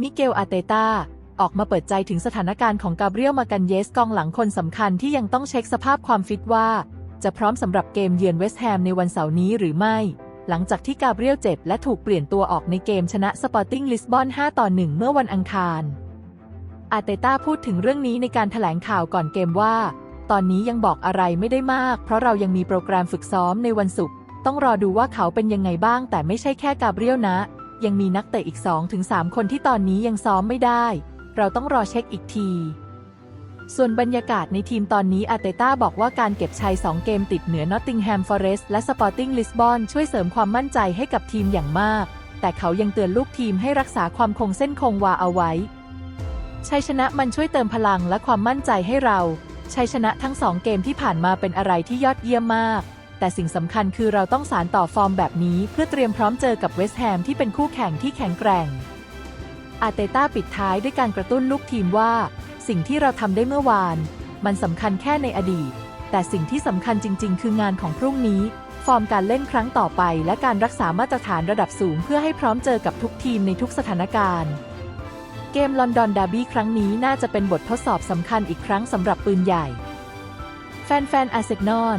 มิเกลอาเตตาออกมาเปิดใจถึงสถานการณ์ของกาเบรียลมากันเยสกองหลังคนสำคัญที่ยังต้องเช็คสภาพความฟิตว่า จะพร้อมสำหรับเกมเยือนเวสต์แฮมในวันเสาร์นี้หรือไม่ หลังจากที่กาเบรียลเจ็บและถูกเปลี่ยนตัวออกในเกมชนะสปอร์ติ้งลิสบอน 5 ต่อ 1 เมื่อวันอังคารอาเตต้าพูดถึงเรื่องนี้ในการถแถลงข่าวก่อนเกมว่า ตอนนี้ยังบอกอะไรไม่ได้มาก เพราะเรายังมีโปรแกรมฝึกซ้อมในวันศุกร์ต้องรอดูว่าเขาเป็นยังไงบ้าง แต่ไม่ใช่แค่กาเบรียลนะ ยังมีนักเตะอีก 2-3 คนที่ตอนนี้ยังซ้อมไม่ได้ เราต้องรอเช็คอีกที ส่วนบรรยากาศในทีมตอนนี้อาเตต้าบอกว่าการเก็บชัย 2 เกมติดเหนือนอตติงแฮมฟอเรสต์และสปอร์ติ้งลิสบอนช่วยเสริมความมั่นใจให้กับทีมอย่างมาก แต่เขายังเตือนลูกทีมให้รักษาความคงเส้นคงวาเอาไว้ ชัยชนะมันช่วยเติมพลังและความมั่นใจให้เรา ชัยชนะทั้งสองเกมที่ผ่านมาเป็นอะไรที่ยอดเยี่ยมมาก แต่สิ่งสำคัญคือเราต้องสารต่อฟอร์มแบบนี้ เพื่อเตรียมพร้อมเจอกับเวสต์แฮมที่เป็นคู่แข่งที่แข็งแกร่ง อาเตต้าปิดท้ายด้วยการกระตุ้นลูกทีมว่า สิ่งที่เราทำได้เมื่อวาน มันสำคัญแค่ในอดีต แต่สิ่งที่สำคัญจริง ๆ คืองานของพรุ่งนี้ ฟอร์มการเล่นครั้งต่อไป และการรักษามาตรฐานระดับสูง เพื่อให้พร้อมเจอกับทุกทีมในทุกสถานการณ์เกมลอนดอนดาร์บี้ครั้งนี้น่าจะเป็นบททดสอบสำคัญอีกครั้งสำหรับปืนใหญ่ แฟนๆอาร์เซนอล